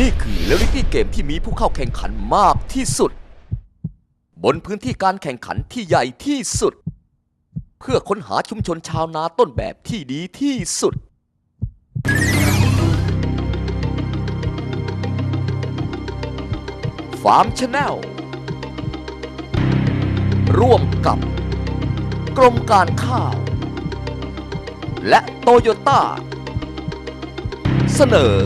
นี่คือเรียลลิตี้เกมที่มีผู้เข้าแข่งขันมากที่สุด บนพื้นที่การแข่งขันที่ใหญ่ที่สุด เพื่อค้นหาชุมชนชาวนาต้นแบบที่ดีที่สุด ฟาร์มชาแนลร่วมกับ กรมการข้าว และโตโยต้า เสนอ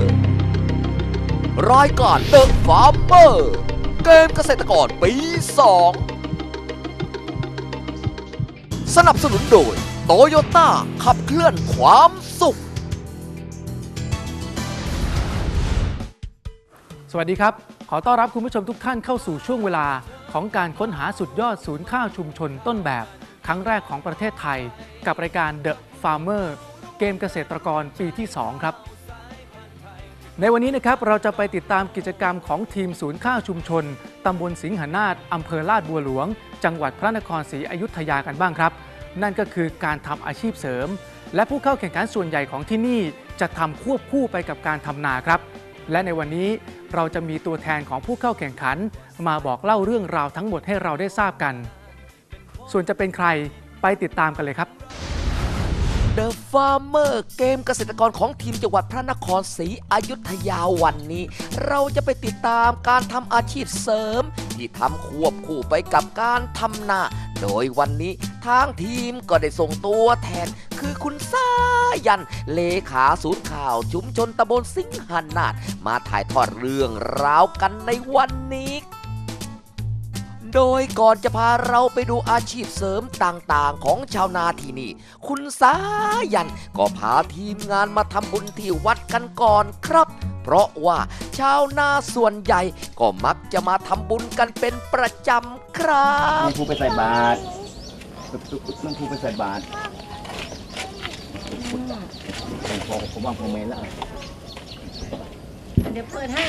รายการเดอะฟาร์มเมอร์เกมเกษตรกรปี 2 สนับสนุนโดยโตโยต้าขับเคลื่อนความสุข สวัสดีครับ ขอต้อนรับคุณผู้ชมทุกท่านเข้าสู่ช่วงเวลาของการค้นหาสุดยอดศูนย์ข้าวชุมชนต้นแบบ ครั้งแรกของประเทศไทย กับรายการ The Farmer เกมเกษตรกรปีที่ 2 ครับ ในวันนี้นะครับเราจะไปติดตามกิจกรรมของทีมศูนย์ข้าวชุมชน ตำบลสิงหนาฏอำเภอลาดบัวหลวง จังหวัดพระนครศรีอยุธยากันบ้างครับ นั่นก็คือการทำอาชีพเสริม และผู้เข้าแข่งขันส่วนใหญ่ของที่นี่จะทำควบคู่ไปกับการทำนาครับ และในวันนี้เราจะมีตัวแทนของผู้เข้าแข่งขัน มาบอกเล่าเรื่องราวทั้งหมดให้เราได้ทราบกัน ส่วนจะเป็นใครไปติดตามกันเลยครับ The Farmer เกมเกษตรกรของทีมจังหวัดพระนครศรีอยุธยาวันนี้ เราจะไปติดตามการทำอาชีพเสริม ที่ทำควบคู่ไปกับการทำนา โดยวันนี้ทางทีมก็ได้ส่งตัวแทน คือคุณสายัน เลขาศูนย์ข่าวชุมชนตำบลสิงหานาฏมาถ่ายทอดเรื่องราวกันในวันนี้ โดยก่อนจะพาเราไปดูอาชีพเสริมต่างๆ ของชาวนาที่นี่ คุณสายันก็พาทีมงานมาทำบุญที่วัดกันก่อนครับ เพราะว่าชาวนาส่วนใหญ่ก็มักจะมาทำบุญกันเป็นประจำครับมันครูไปใส่บาตรตุ๊บตุ๊บตุ๊บมันครูไปใส่บาตรผมพอผมว่างผมเมนแล้วเดี๋ยวเปิดให้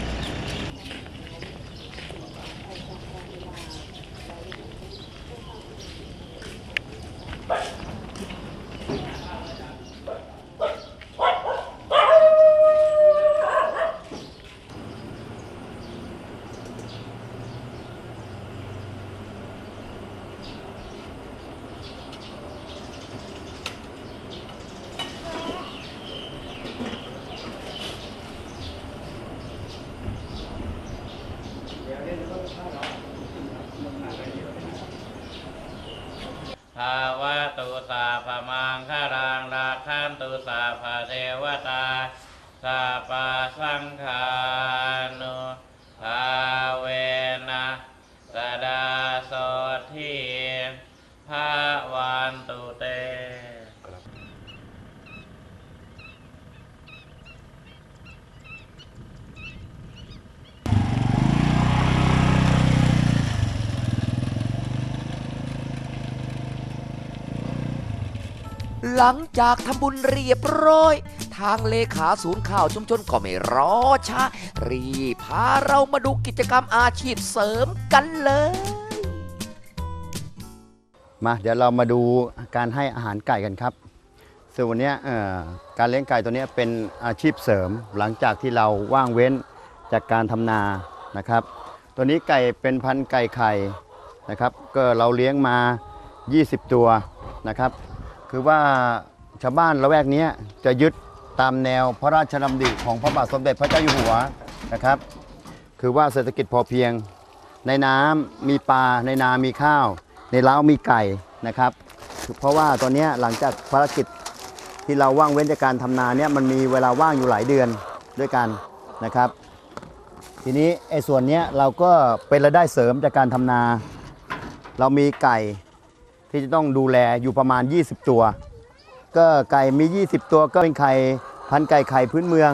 ภาวะตุสาพมังคารังราคันตุสาภาเทวตาสาปาสังคานุภาเวนะสดาโสทีภาวันตุเต หลังจากทำบุญเรียบร้อย ทางเลขาศูนย์ข่าวชุมชนก็ไม่รอช้ารีพาเรามาดูกิจกรรมอาชีพเสริมกันเลย มาเดี๋ยวเรามาดูการให้อาหารไก่กันครับส่วนวันนี้การเลี้ยงไก่ตัวนี้เป็นอาชีพเสริมหลังจากที่เราว่างเว้นจากการทำนานะครับ ตัวนี้ไก่เป็นพันธุ์ไก่ไข่นะครับ ก็เราเลี้ยงมา 20 ตัวนะครับ คือว่าชาวบ้านละแวกนี้จะยึดตามแนวพระราชดำริของพระบาทสมเด็จพระเจ้าอยู่หัวนะครับ คือว่าเศรษฐกิจพอเพียง ในน้ำมีปลาในนา มีข้าว ในเล้ามีไก่นะครับ เพราะว่าตอนนี้หลังจากภารกิจที่เราว่างเว้นจากการทำนาเนี่ยมันมีเวลาว่างอยู่หลายเดือนด้วยกันนะครับ ทีนี้ไอ้ส่วนนี้เราก็เป็นรายได้เสริมจากการทำนา เรามีไก่ ที่จะต้องดูแลอยู่ประมาณ 20 ตัว ก็ไก่มี 20 ตัวก็เป็นไข่พันไก่ไข่พื้นเมือง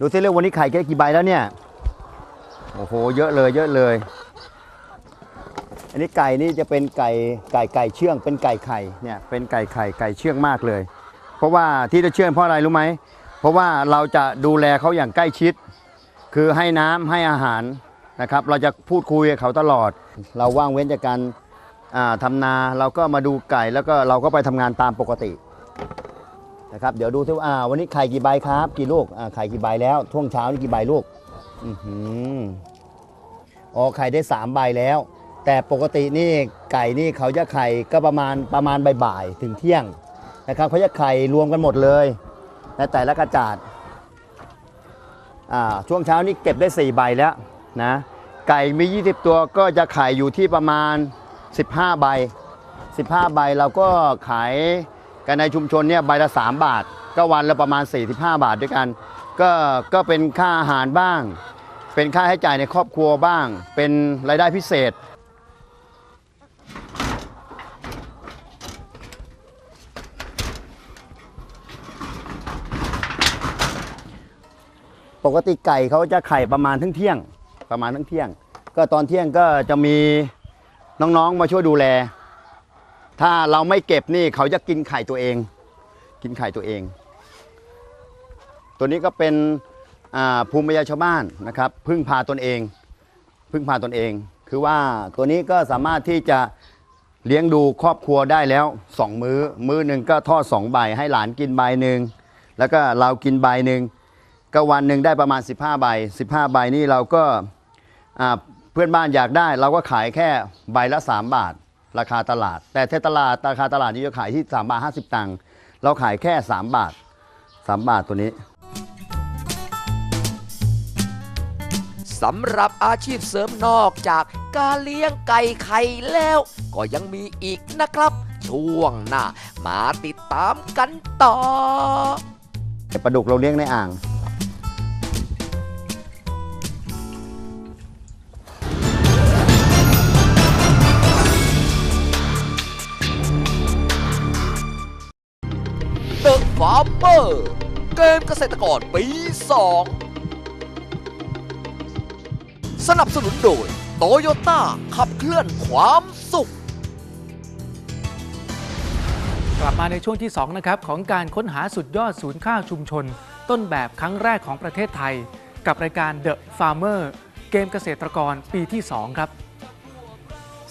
ดูซิเรื่องวันนี้ไข่แค่กี่ใบแล้วเนี่ย โอ้โห เยอะเลยเยอะเลย อันนี้ไก่นี่จะเป็นไก่ไก่ไก่เชื่อง เป็นไก่ไข่เนี่ย เป็นไก่ไข่ไก่เชื่องมากเลย เพราะว่าที่จะเชื่องเพราะอะไรรู้ไหม เพราะว่าเราจะดูแลเขาอย่างใกล้ชิด คือให้น้ำให้อาหารนะครับ เราจะพูดคุยกับเขาตลอด เราว่างเว้นจากการ อ่าทำนาเราก็มาดูไก่แล้วก็เราก็ไปทำงานตามปกตินะครับเดี๋ยวดูที่ว่าอ่าวันนี้ไข่กี่ใบครับ กี่ลูกอ่าไข่กี่ใบแล้วท่วงเช้านี่กี่ใบลูกอือหืออ๋อไข่ได้สามใบแล้ว แต่ปกตินี่ไก่นี่เขาจะไข่ก็ประมาณประมาณบ่ายๆถึงเที่ยงนะครับเขาจะไข่รวมกันหมดเลยในแต่ละกระจาดอ่าช่วงเช้านี่เก็บได้ 4 ใบแล้วนะไก่มี 20 ตัวก็จะไข่อยู่ที่ประมาณ 15 ใบ 15 ใบเราก็ขายกันในชุมชนเนี่ยใบละ 3 บาท ก็วันละประมาณ 45 บาทด้วยกัน ก็ก็เป็นค่าอาหารบ้าง เป็นค่าใช้จ่ายในครอบครัวบ้าง เป็นรายได้พิเศษปกติไก่เขาจะไข่ประมาณทั้งเที่ยงประมาณทั้งเที่ยง ก็ตอนเที่ยงก็จะมี น้องๆมาช่วยดูแล ถ้าเราไม่เก็บนี่เขาจะกินไข่ตัวเอง กินไข่ตัวเอง ตัวนี้ก็เป็นภูมิปัญญาชาวบ้านนะครับพึ่งพาตนเอง พึ่งพาตนเอง คือว่าตัวนี้ก็สามารถที่จะเลี้ยงดูครอบครัวได้แล้ว2มื้อ มื้อหนึ่งก็ทอด2ใบให้หลานกินใบหนึ่งแล้วก็เรากินใบหนึ่งก็วันหนึ่งได้ประมาณ 15 ใบ 15 ใบนี่เราก็ เพื่อนบ้านอยากได้เราก็ขายแค่ใบละ 3 บาท ราคาตลาด แต่ที่ตลาดราคาตลาดนี่จะขายที่3บาท50 ตังค์เราขายแค่ 3 บาท 3 บาทตัวนี้สำหรับอาชีพเสริมนอกจากการเลี้ยงไก่ไข่แล้ว ก็ยังมีอีกนะครับ ช่วงหน้ามาติดตามกันต่อปลาดุกเราเลี้ยงในอ่าง The Farmer เกมเกษตรกรปี 2 สนับสนุนโดยโตโยต้าขับเคลื่อนความสุข กลับมาในช่วงที่ 2 นะครับ ของการค้นหาสุดยอดศูนย์ข้าวชุมชน ต้นแบบครั้งแรกของประเทศไทย กับรายการ The Farmer เกมเกษตรกรปีที่ 2 ครับ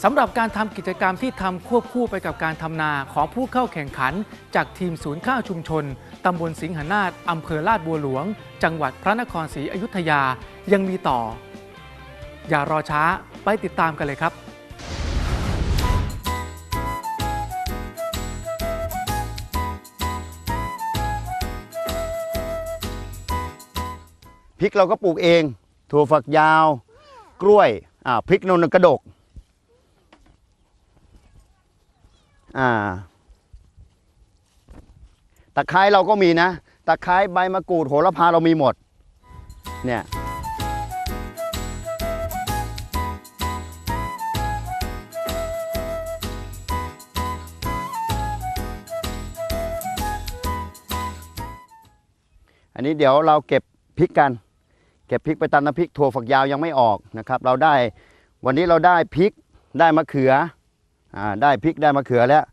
สำหรับการทำกิจกรรมที่ทำควบคู่ไปกับการทำนาของผู้เข้าแข่งขัน จากทีมศูนย์ข้าวชุมชนตำบลสิงหนาฏอำเภอลาดบัวหลวง จังหวัดพระนครศรีอยุธยายังมีต่อ อย่ารอช้าไปติดตามกันเลยครับพริกเราก็ปลูกเอง ถั่วฝักยาว กล้วยพริกนนกระดก อ่าตะไคร้เราก็มีนะ ตะไคร้ใบมะกรูดโหระพาเรามีหมด เนี่ยอันนี้เดี๋ยวเราเก็บพริกกัน เก็บพริกไปตำน้ำพริกถั่วฝักยาวยังไม่ออกนะครับ เราได้วันนี้เราได้พริกได้มะเขือ ได้พริกได้มะเขือแล้ว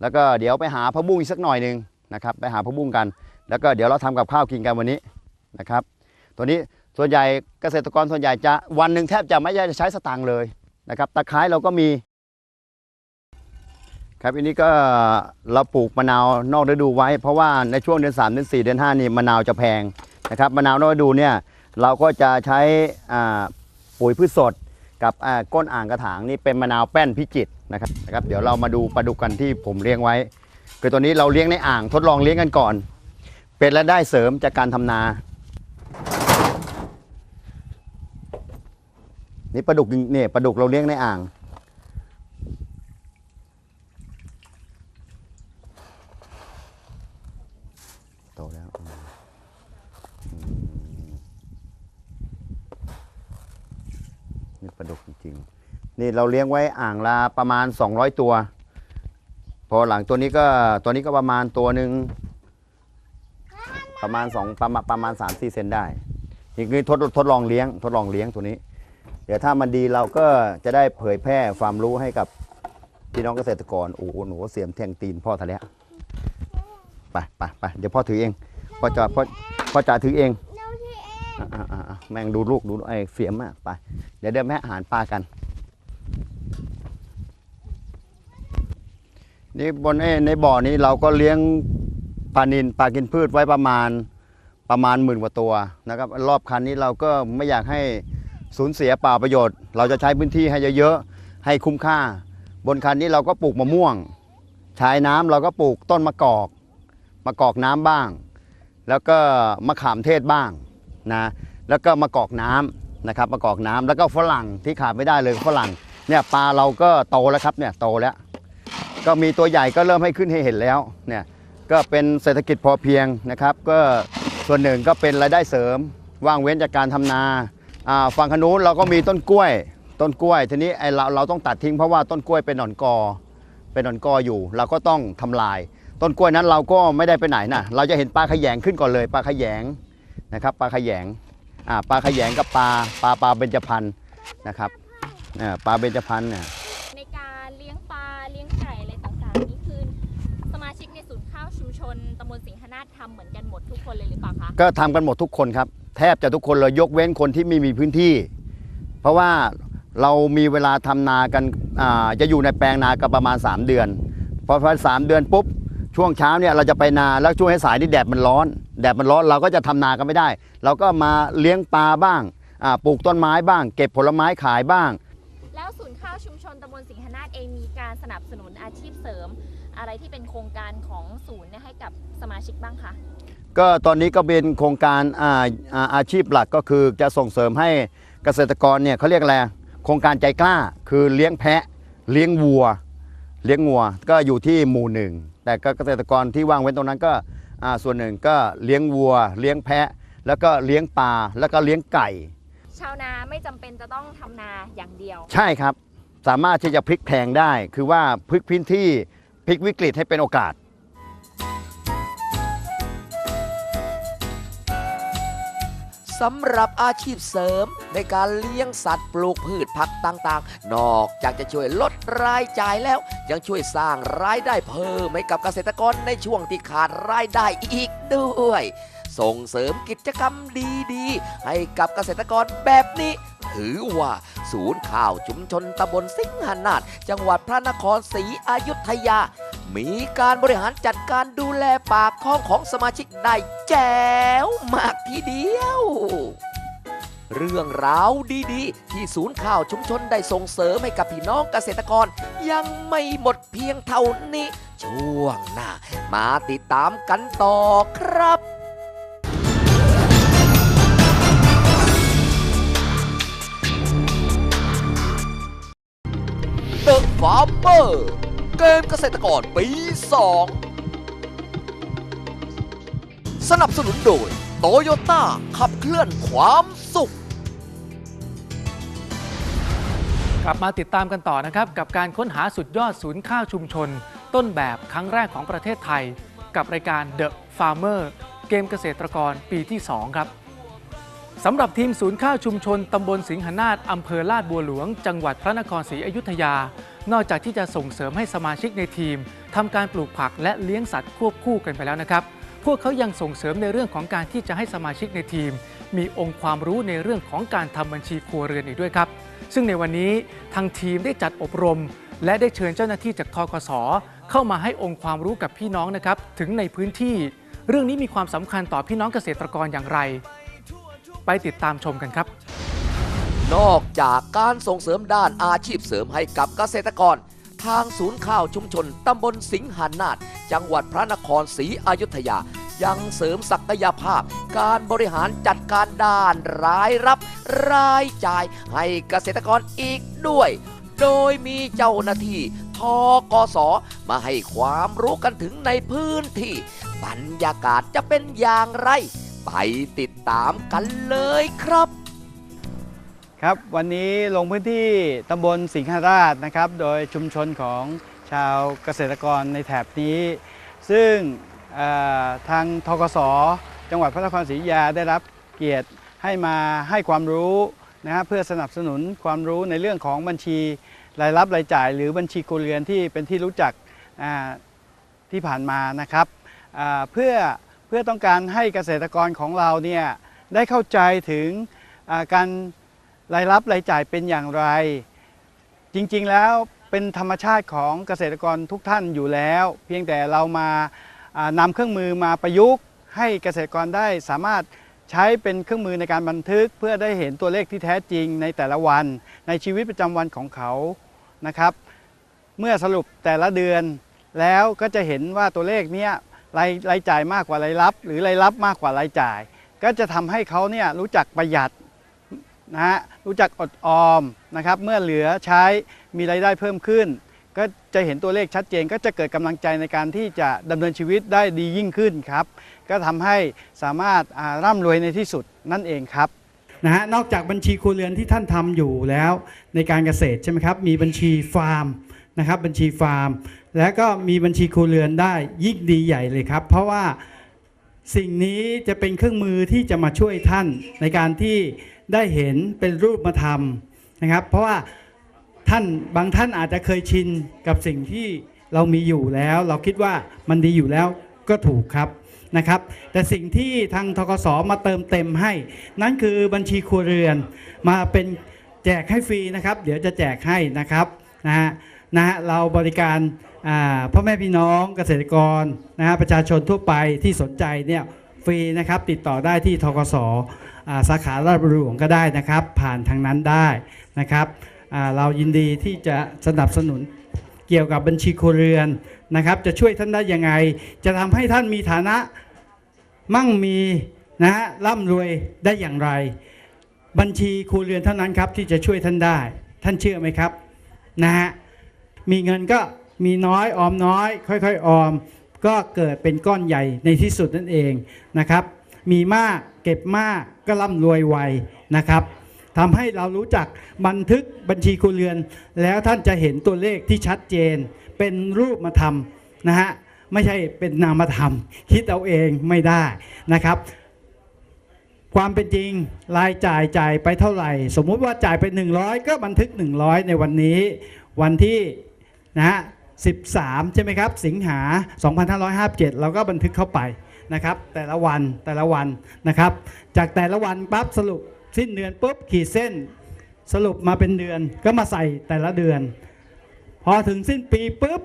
แล้วก็เดี๋ยวไปหาผักบุ้งอีกสักหน่อยหนึ่งนะครับไปหาผักบุ้งกัน แล้วก็เดี๋ยวเราทำกับข้าวกินกันวันนี้นะครับ ตัวนี้ส่วนใหญ่เกษตรกรส่วนใหญ่จะวันหนึ่งแทบจะไม่ได้ใช้สตางค์เลยนะครับตะไคร้เราก็มีครับอันนี้ก็เราปลูกมะนาวนอกฤดูไว้ เพราะว่าในช่วงเดือน3เดือน4เดือน5นี่มะนาวจะแพงนะครับมะนาวนอกฤดูเนี่ยเราก็จะใช้ปุ๋ยพืชสด กับก้นอ่างกระถางนี่เป็นมะนาวแป้นพิจิตรนะครับนะครับเดี๋ยวเรามาดูปลาดุกกันที่ผมเลี้ยงไว้ คือตัวนี้เราเลี้ยงในอ่างทดลองเลี้ยงกันก่อน เป็นรายได้เสริมจากการทำนา นี่ปลาดุกเนี่ยปลาดุกเราเลี้ยงในอ่าง โตแล้วอืมอืม นี่ปลาดุกจริงๆ นี่เราเลี้ยงไว้อ่างละประมาณ 200 ตัว พอหลังตัวนี้ก็ตัวนี้ก็ประมาณตัวหนึ่งประมาณ2ประมาณประมาณ3 4เซนได้อีกนี่ทดทดลองเลี้ยงทดลองเลี้ยงตัวนี้ เดี๋ยวถ้ามันดีเราก็จะได้เผยแพร่ความรู้ให้กับพี่น้องเกษตรกรโอ้โหหนูเสียมแทงตีนพ่อทะเลไปไปไปเดี๋ยวพ่อถือเองพ่อจะพ่อพ่อจะถือเอง แม่งดูลูกดูไอ้เสียมอะไป เดี๋ยวเดี๋ยวแม่อาหารปลากัน นี่บนไอ้ในบ่อนี้เราก็เลี้ยงปลานินปลากินพืชไว้ประมาณประมาณหมื่นกว่าตัวนะครับ รอบคันนี้เราก็ไม่อยากให้สูญเสียเปล่าประโยชน์ เราจะใช้พื้นที่ให้เยอะๆให้คุ้มค่า บนคันนี้เราก็ปลูกมะม่วงใชายน้ำเราก็ปลูกต้นมะกอกมะกอกน้ำบ้าง แล้วก็มะขามเทศบ้าง นะแล้วก็มะกอกน้ำนะครับมะกอกน้ำแล้วก็ฝรั่งที่ขาดไม่ได้เลยฝรั่งเนี่ยปลาเราก็โตแล้วครับเนี่ยโตแล้วก็มีตัวใหญ่ก็เริ่มให้ขึ้นให้เห็นแล้วเนี่ยก็เป็นเศรษฐกิจพอเพียงนะครับ ก็ส่วนหนึ่งก็เป็นรายได้เสริมว่างเว้นจากการทำนาอ่าฝั่งขนุนเราก็มีต้นกล้วย ต้นกล้วย ทีนี้ไอเราเราต้องตัดทิ้งเพราะว่าต้นกล้วยเป็นหนอนกอ เป็นหนอนกออยู่ เราก็ต้องทำลาย ต้นกล้วยนั้นเราก็ไม่ได้ไปไหนนะเราจะเห็นปลาขยงขึ้นก่อนเลยปลาขยง นะครับปลาขยงอ่าปลาขยงกับปลาปลาปลาเบญจพรรณนะครับอ่าปลาเบญจพรรณเนี่ยในการเลี้ยงปลาเลี้ยงไก่อะไรต่างๆนี่คือสมาชิกในศูนย์ข้าวชุมชนตำบลสิงหนาฏทำเหมือนกันหมดทุกคนเลยหรือเปล่าคะก็ทำกันหมดทุกคนครับแทบจะทุกคนเลยยกเว้นคนที่ไม่มีพื้นที่ เพราะว่าเรามีเวลาทำนากันอ่าจะอยู่ในแปลงนากันประมาณ 3 เดือน พอพอสามเดือนปุ๊บช่วงเช้าเนี่ยเราจะไปนาแล้วช่วงให้สายนี่แดดมันร้อน แดดมันร้อนเราก็จะทำนากันไม่ได้ เราก็มาเลี้ยงปลาบ้างอ่าปลูกต้นไม้บ้าง เก็บผลไม้ขายบ้าง แล้วศูนย์ข้าวชุมชนตำบลสิงหนาฏเองมีการสนับสนุนอาชีพเสริม อะไรที่เป็นโครงการของศูนย์เนี่ยให้กับสมาชิกบ้างคะก็ตอนนี้ก็เป็นโครงการอาอาอาชีพหลักก็คือจะส่งเสริมให้เกษตรกรเนี่ยเขาเรียกอะไรโครงการใจกล้าคือเลี้ยงแพะ เลี้ยงวัว เลี้ยงวัว ก็อยู่ที่หมู่หนึ่งแต่ก็เกษตรกรที่ว่างเว้นตรงนั้นก็อ่า ส่วนหนึ่งก็เลี้ยงวัว เลี้ยงแพะ แล้วก็เลี้ยงปลาแล้วก็เลี้ยงไก่ ชาวนาไม่จำเป็นจะต้องทำนาอย่างเดียว ใช่ครับ สามารถที่จะพลิกแพลงได้ คือว่าพลิกพื้นที่พลิกวิกฤตให้เป็นโอกาส สำหรับอาชีพเสริม ในการเลี้ยงสัตว์ปลูกพืชผักต่างๆ นอกจากจะช่วยลดรายจ่ายแล้ว ยังช่วยสร้างรายได้เพิ่มให้กับเกษตรกรในช่วงที่ขาดรายได้อีกด้วย ส่งเสริมกิจกรรมดีๆ ให้กับเกษตรกรแบบนี้ถือว่า ศูนย์ข่าวชุมชนตำบลสิงหนาฏจังหวัดพระนครศรีอยุธยา มีการบริหารจัดการดูแลปากท้องของสมาชิกได้แจ๋วมากทีเดียว เรื่องราวดีๆ ที่ศูนย์ข่าวชุมชนได้ส่งเสริมให้กับพี่น้องเกษตรกร ยังไม่หมดเพียงเท่านี้ ช่วงหน้า มาติดตามกันต่อครับ The Farmer เเกมเกษตรกรปี 2 สนับสนุนโดยโตโยต้าขับเคลื่อนความสุข กลับมาติดตามกันต่อนะครับ กับการค้นหาสุดยอดศูนย์ข้าวชุมชน ต้นแบบครั้งแรกของประเทศไทย กับรายการ The Farmer เกมเกษตรกรปีที่ 2 ครับสำหรับทีมศูนย์ข้าวชุมชนตำบลสิงหนาฏอำเภอลาดบัวหลวง จังหวัดพระนครศรีอยุธยา นอกจากที่จะส่งเสริมให้สมาชิกในทีมทำการปลูกผักและเลี้ยงสัตว์ควบคู่กันไปแล้วนะครับ พวกเขายังส่งเสริมในเรื่องของการที่จะให้สมาชิกในทีม มีองค์ความรู้ในเรื่องของการทำบัญชีครัวเรือนอีกด้วยครับ ซึ่งในวันนี้ทางทีมได้จัดอบรม และได้เชิญเจ้าหน้าที่จากทกสเข้ามาให้องค์ความรู้กับพี่น้องนะครับถึงในพื้นที่ เรื่องนี้มีความสำคัญต่อพี่น้องเกษตรกรอย่างไร ไปติดตามชมกันครับ นอกจากการส่งเสริมด้านอาชีพเสริมให้กับเกษตรกร ทางศูนย์ข้าวชุมชนตำบลสิงหานาฏจังหวัดพระนครศรีอยุธยา ยังเสริมศักยภาพ การบริหารจัดการด้านรายรับ รายจ่ายให้เกษตรกรอีกด้วย โดยมีเจ้าหน้าที่ทกสมาให้ความรู้กันถึงในพื้นที่ บรรยากาศจะเป็นอย่างไร ไปติดตามกันเลยครับ ครับวันนี้ลงพื้นที่ตำบลสิงหราชนะครับ โดยชุมชนของชาวเกษตรกรในแถบนี้ ซึ่งทางทกสจังหวัดพระนครศรีอยุธยาได้รับเกียรติให้มาให้ความรู้นะฮะเพื่อสนับสนุนความรู้ในเรื่องของบัญชีรายรับรายจ่าย หรือบัญชีครัวเรือนที่เป็นที่รู้จักที่ผ่านมานะครับเพื่อเพื่อต้องการให้เกษตรกรของเราเนี่ยได้เข้าใจถึงการ รายรับรายจ่ายเป็นอย่างไร จริงๆแล้วเป็นธรรมชาติของเกษตรกรทุกท่านอยู่แล้ว เพียงแต่เรามานำเครื่องมือมาประยุกต์ให้เกษตรกรได้สามารถใช้เป็นเครื่องมือในการบันทึก เพื่อได้เห็นตัวเลขที่แท้จริงในแต่ละวัน ในชีวิตประจำวันของเขานะครับ เมื่อสรุปแต่ละเดือนแล้วก็จะเห็นว่าตัวเลขเนี้ยรายรายจ่ายมากกว่ารายรับ หรือรายรับมากกว่ารายจ่าย ก็จะทำให้เขาเนี่ยรู้จักประหยัด นะฮะรู้จักอดออมนะครับเมื่อเหลือใช้มีรายได้เพิ่มขึ้น ก็จะเห็นตัวเลขชัดเจนก็จะเกิดกำลังใจในการที่จะดำเนินชีวิตได้ดียิ่งขึ้นครับ ก็ทำให้สามารถอ่าร่ำรวยในที่สุดนั่นเองครับนะฮะนอกจากบัญชีครัวเรือนที่ท่านทำอยู่แล้วในการเกษตรใช่ไหมครับมีบัญชีฟาร์มนะครับบัญชีฟาร์ม แล้วก็มีบัญชีครัวเรือนได้ยิ่งดีใหญ่เลยครับ เพราะว่าสิ่งนี้จะเป็นเครื่องมือที่จะมาช่วยท่านในการที่ได้เห็นเป็นรูปมาทำนะครับ เพราะว่าท่านบางท่านอาจจะเคยชินกับสิ่งที่เรามีอยู่แล้ว เราคิดว่ามันดีอยู่แล้วก็ถูกครับนะครับ แต่สิ่งที่ทางทกสมาเติมเต็มให้ นั่นคือบัญชีครัวเรือน มาเป็นแจกให้ฟรีนะครับ เดี๋ยวจะแจกให้นะครับนะฮะนะฮะเราบริการพ่อแม่พี่น้องเกษตรกรนะฮะประชาชนทั่วไปที่สนใจเนี่ย ฟรีนะครับ ติดต่อได้ที่ทกสอ่าสาขาราชบุรีหลวงก็ได้นะครับ ผ่านทางนั้นได้นะครับเรายินดีที่จะสนับสนุนเกี่ยวกับบัญชีครัวเรือนนะครับ จะช่วยท่านได้ยังไง จะทำให้ท่านมีฐานะมั่งมีนะฮะร่ำรวยได้อย่างไร บัญชีครัวเรือนเท่านั้นครับที่จะช่วยท่านได้ ท่านเชื่อไหมครับนะฮะมีเงินก็มีน้อยออมน้อย ค่อยๆออม ก็เกิดเป็นก้อนใหญ่ในที่สุดนั่นเองนะครับ มีมากเก็บมากก็ร่ำรวยไวนะครับทำให้เรารู้จักบันทึกบัญชีครัวเรือน แล้วท่านจะเห็นตัวเลขที่ชัดเจน เป็นรูปมาทำนะฮะไม่ใช่เป็นนามธรรม คิดเอาเองไม่ได้นะครับ ความเป็นจริงรายจ่ายจ่ายไปเท่าไหร่ สมมุติว่าจ่ายไป 100 ก็บันทึก 100 ในวันนี้ วันที่นะฮะ 13 ใช่ไหมครับ สิงหา 2557 เราก็บันทึกเข้าไปนะครับ แต่ละวันแต่ละวันนะครับ จากแต่ละวันปั๊บสรุปสิ้นเดือนปุ๊บขีดเส้น สรุปมาเป็นเดือนก็มาใส่แต่ละเดือน พอถึงสิ้นปีปุ๊บ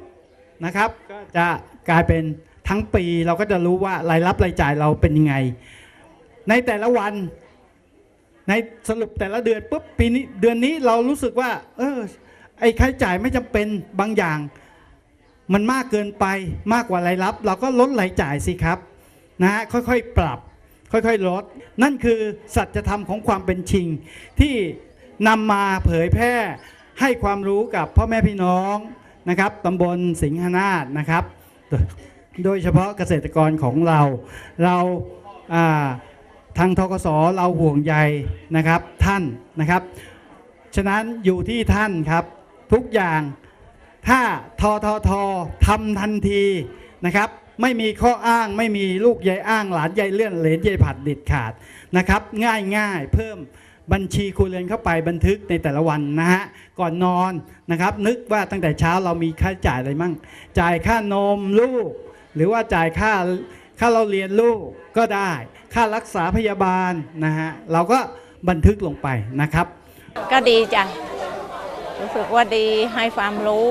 นะครับก็จะกลายเป็นทั้งปีเราก็จะรู้ว่ารายรับรายจ่ายเราเป็นยังไง ในแต่ละวันในสรุปแต่ละเดือนปุ๊บปีนี้เดือนนี้เรารู้สึกว่า เออไอ้ค่าใช้จ่ายไม่จำเป็นบางอย่าง มันมากเกินไปมากกว่ารายรับ เราก็ลดรายจ่ายสิครับนะฮะค่อยๆปรับ ค่อยๆลด นั่นคือสัจธรรมของความเป็นจริง ที่นำมาเผยแพร่ให้ความรู้กับพ่อแม่พี่น้องนะครับตำบลสิงหนาฏนะครับ โดยเฉพาะเกษตรกรของเราเราทางทกสเราห่วงใยนะครับท่านนะครับ ฉะนั้นอยู่ที่ท่านครับทุกอย่าง ถ้าททททำทันทีนะครับ ไม่มีข้ออ้างไม่มีลูกยายอ้าง หลานยายเลื่อนเหลนยายผัดเด็ดขาดนะครับ ง่ายง่ายเพิ่มบัญชีครัวเรือนเข้าไปบันทึกในแต่ละวันนะฮะก่อนนอนนะครับ นึกว่าตั้งแต่เช้าเรามีค่าจ่ายอะไรมั่ง จ่ายค่านมลูก หรือว่าจ่ายค่าค่าเราเรียนลูกก็ได้ ค่ารักษาพยาบาลนะฮะเราก็บันทึกลงไปนะครับ ก็ดีจ้ะรู้สึกว่าดีให้ความรู้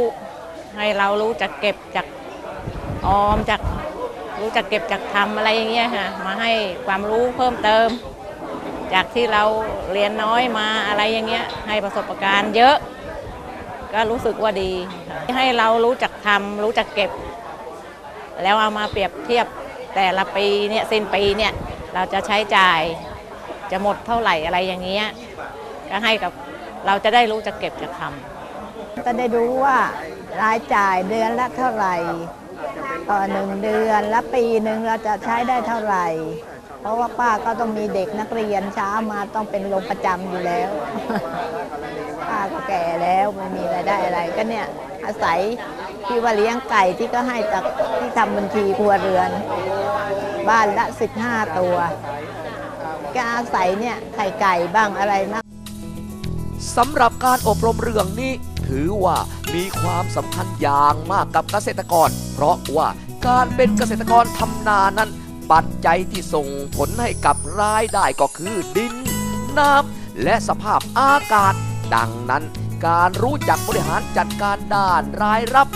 ให้เรารู้จักเก็บจากออมจากรู้จักเก็บจากทำอะไรอย่างเงี้ยค่ะมาให้ความรู้เพิ่มเติม จากที่เราเรียนน้อยมาอะไรอย่างเงี้ยให้ประสบการณ์เยอะ ก็รู้สึกว่าดีให้เรารู้จักทำรู้จักเก็บ แล้วเอามาเปรียบเทียบแต่ละปีเนี่ยสิ้นปีเนี่ยเราจะใช้จ่ายจะหมดเท่าไหร่อะไรอย่างเงี้ยก็ให้กับเราจะได้รู้จะเก็บจะทำ ก็ได้รู้ว่ารายจ่ายเดือนละเท่าไหร่ ต่อหนึ่งเดือนและปีหนึ่งเราจะใช้ได้เท่าไหร่ เพราะว่าป้าก็ต้องมีเด็กนักเรียนเช้ามาต้องเป็นลงประจำอยู่แล้ว ป้าก็แก่แล้วไม่มีรายได้อะไรก็เนี่ยอาศัยที่ว่าเลี้ยงไก่ที่ก็ให้จากที่ทำบัญชีครัวเรือน บ้านละ 15 ตัวก็อาศัยเนี่ยไข่ไก่บ้างอะไรบ้างสำหรับการอบรมเรื่องนี้ ถือว่ามีความสำคัญอย่างมากกับเกษตรกร เพราะว่าการเป็นเกษตรกรทำนานั้น ปัจจัยที่ส่งผลให้กับรายได้ก็คือดิน น้ำและสภาพอากาศ ดังนั้นการรู้จักบริหารจัดการด้านรายรับ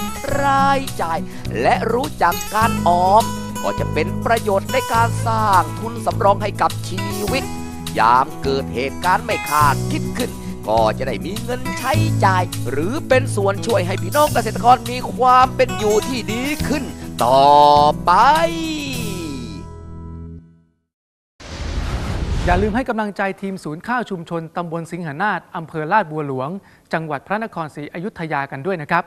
รายจ่าย และรู้จักการออม ก็จะเป็นประโยชน์ในการสร้างทุนสำรองให้กับชีวิต ยามเกิดเหตุการณ์ไม่คาดคิดขึ้น ก็จะได้มีเงินใช้จ่าย หรือเป็นส่วนช่วยให้พี่น้องเกษตรกรมีความเป็นอยู่ที่ดีขึ้น ต่อไปอย่าลืมให้กำลังใจทีมศูนย์ข้าวชุมชนตำบลสิงหนาฏอำเภอลาดบัวหลวง จังหวัดพระนครศรีอยุธยากันด้วยนะครับ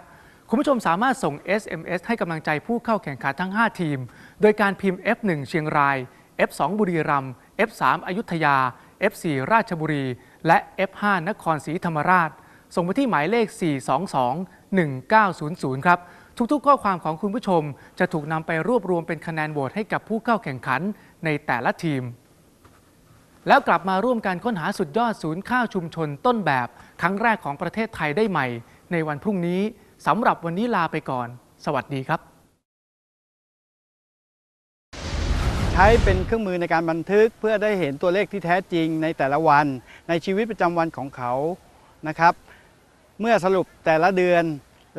คุณผู้ชมสามารถส่ง SMS ให้กำลังใจผู้เข้าแข่งขันทั้ง 5 ทีม โดยการพิมพ์ F1 เชียงราย F2 บุรีรัมย์ F3 อยุธยา F4 ราชบุรี และ F5 นครศรีธรรมราช ส่งไปที่หมายเลข 422-1900 ครับ ทุกๆ ข้อความของคุณผู้ชมจะถูกนำไปรวบรวมเป็นคะแนนโหวตให้กับผู้เข้าแข่งขันในแต่ละทีม แล้วกลับมาร่วมการค้นหาสุดยอดศูนย์ข้าวชุมชนต้นแบบ ครั้งแรกของประเทศไทยได้ใหม่ ในวันพรุ่งนี้สำหรับวันนี้ลาไปก่อน สวัสดีครับ ใช้เป็นเครื่องมือในการบันทึก เพื่อได้เห็นตัวเลขที่แท้จริงในแต่ละวันในชีวิตประจำวันของเขานะครับ เมื่อสรุปแต่ละเดือน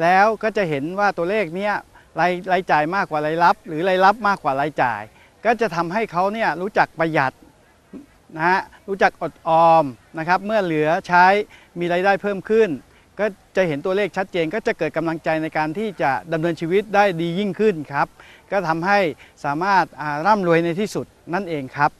แล้วก็จะเห็นว่าตัวเลขเนี้ยรายรายจ่ายมากกว่ารายรับ หรือรายรับมากกว่ารายจ่าย ก็จะทำให้เขาเนี่ยรู้จักประหยัดนะฮะรู้จักอดออมนะครับ เมื่อเหลือใช้มีรายได้เพิ่มขึ้น ก็จะเห็นตัวเลขชัดเจน ก็จะเกิดกำลังใจในการที่จะดำเนินชีวิตได้ดียิ่งขึ้นครับ ก็ทำให้สามารถอ่าร่ำรวยในที่สุดนั่นเองครับ